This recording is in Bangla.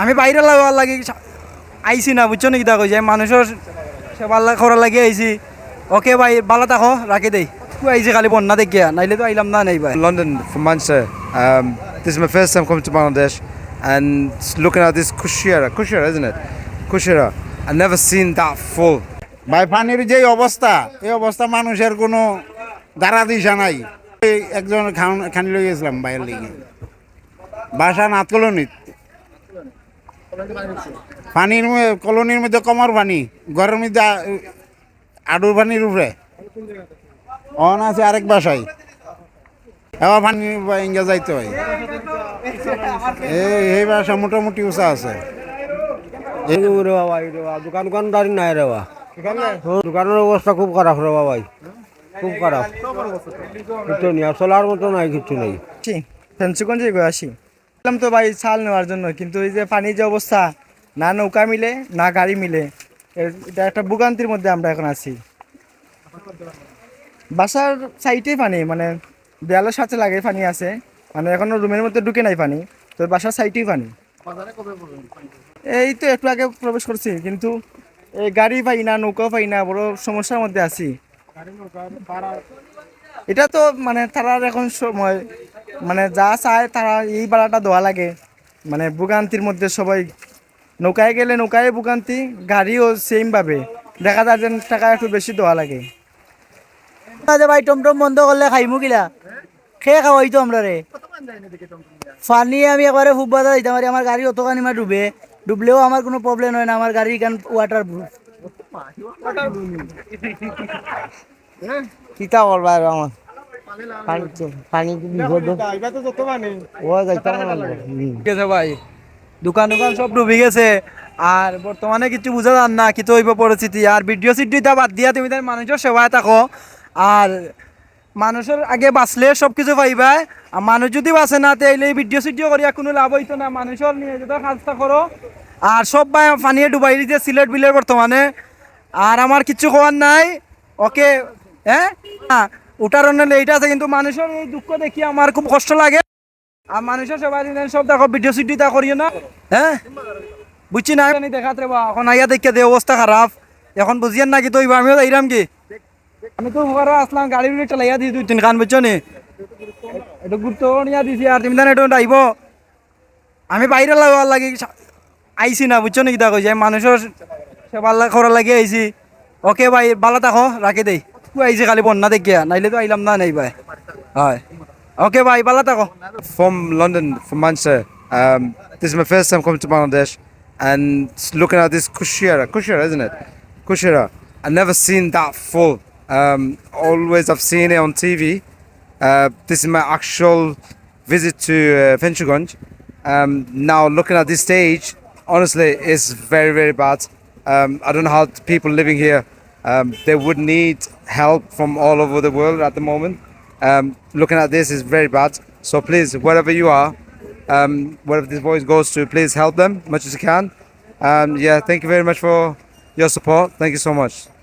আমি বাইরে লাগার লাগি আইছি না বুঝছ নাকি দেখো যে মানুষের সেবা করার লাগি আইছি ওকে ভাই ভালো থাকো রাখি দেই তুই আইছি খালি বন্যা দেখিয়া নাইলে তো আইলাম না নাই ভাই Manchester. Um, this is my first time coming to Bangladesh and looking at this Kushira, Kushira, isn't it? Kushira. I've never seen that full. ভাই পানির যে অবস্থা এই অবস্থা মানুষের কোনো দাঁড়া দিশা নাই একজন খান- খানি লই গেছিলাম বাইরের লিগে বাসা নাথ কলোনিত পানির মধ্যে কলোনির মধ্যে কমর পানি ঘরের মধ্যে আডুর পানির উপরে। অন আছে আরেক বাসায়। এবার পানি ইঙ্গা যাইতে হয়। এই বাসা মোটামুটি উঁচা আছে। এই রে বাবা রে বাবা দোকান দোকানদারি নাই রে বাবা। দোকানের অবস্থা খুব খারাপ রে বাবা ভাই। খুব খারাপ। কিছু নেই আর চলার মতো নাই কিছু নেই। আসি ফেন্সুগঞ্জে গিয়ে আসি? তো ভাই ছাল নেওয়ার জন্য কিন্তু এই যে পানির যে অবস্থা না নৌকা মিলে না গাড়ি মিলে এটা একটা ভোগান্তির মধ্যে আমরা এখন আছি। বাসার সাইডেই পানি মানে দেয়ালের সাথে লাগে পানি আছে মানে এখনও রুমের মধ্যে ঢুকে নাই পানি তো বাসার সাইডেই পানি। এই তো একটু আগে প্রবেশ করছি কিন্তু এই গাড়ি পাই না নৌকাও পাই না বড় সমস্যার মধ্যে আছি। এটা তো মানে তারার এখন সময় মানে যা চায় তারা এই ভাড়াটা দেওয়া লাগে। মানে ভোগান্তির মধ্যে সবাই নৌকায় গেলে নৌকায় ভোগান্তি গাড়িও সেমভাবে দেখা যায় যে টাকা একটু বেশি দেওয়া লাগে। যে ভাই টমটম বন্ধ করলে খাইমু কিলা? খেয়ে খাওয়াই তো আমরা রে। ফানি আমি একবারে খুব বাধা দিতাম পারি আমার গাড়ি অতখানি মা ডুবে। ডুবলেও আমার কোনো প্রবলেম হয় না আমার গাড়ি গান ওয়াটার প্রুফ কিতা করবা আর আমার পানি ভাই। দোকান দোকান সব ডুবে গেছে। আর বর্তমানে কিছু বুঝা যান না কিন্তু হইব পরিস্থিতি আর ভিডিও সিডিওটা বাদ দিয়া তুমি তাই মানুষের সেবায় থাকো আর মানুষের আগে বাঁচলে সব কিছু পাইবা। আর মানুষ যদি বাঁচে না তাইলে ভিডিও সিডিও করিয়া কোনো লাভ হইতো না। মানুষের নিয়ে যেটা কাজটা করো আর সব ভাই পানিয়ে ডুবাই দিতে সিলেট বিলের বর্তমানে আর আমার কিচ্ছু খোয়ার নাই। ওকে হ্যাঁ? হ্যাঁ ওটার অন্য এইটা আছে, কিন্তু মানুষের এই দুঃখ দেখি আমার খুব কষ্ট লাগে। আর মানুষের সবাই সব দেখো, ভিডিও সিডিও তা করিও না। হ্যাঁ? বুঝছি না? দেখাতে বা এখন আইয়া দেখে দে, অবস্থা খারাপ। এখন বুঝিয়েন না কি তো, আমিও যাইরাম কি? আমি তো ঘরে আসলাম, গাড়ি উড়ে চালাইয়া দিই দুই তিন খান বুঝছ নি? একটু গুরুত্ব নিয়া দিছি, আর তুমি জানো, একটু আইব। আমি বাইরে লাগার লাগি আইছি না, বুঝছ নি কিতা কইছে? মানুষের সেবা করার লাগি আইছি। ওকে ভাই, ভালো থাকো, রাখি দেই। আইছি খালি বন্যা দেখিয়া নাইলে তো আইলাম না নাই ভাই হয় ওকে ভাই ভালো থাকো From London, from Manchester. Um, this is my first time coming to Bangladesh and looking at this Kushira, Kushira, isn't it? Kushira. I've never seen that full. Um, always I've seen it on TV. Uh, this is my actual visit to uh, Fenchugunj. Um, now looking at this stage, honestly, it's very, very bad. Um, I don't know how the people living here, um, they would need help from all over the world at the moment. Um, looking at this is very bad. So please, wherever you are, um, wherever this voice goes to, please help them as much as you can. Um, yeah, thank you very much for your support. Thank you so much.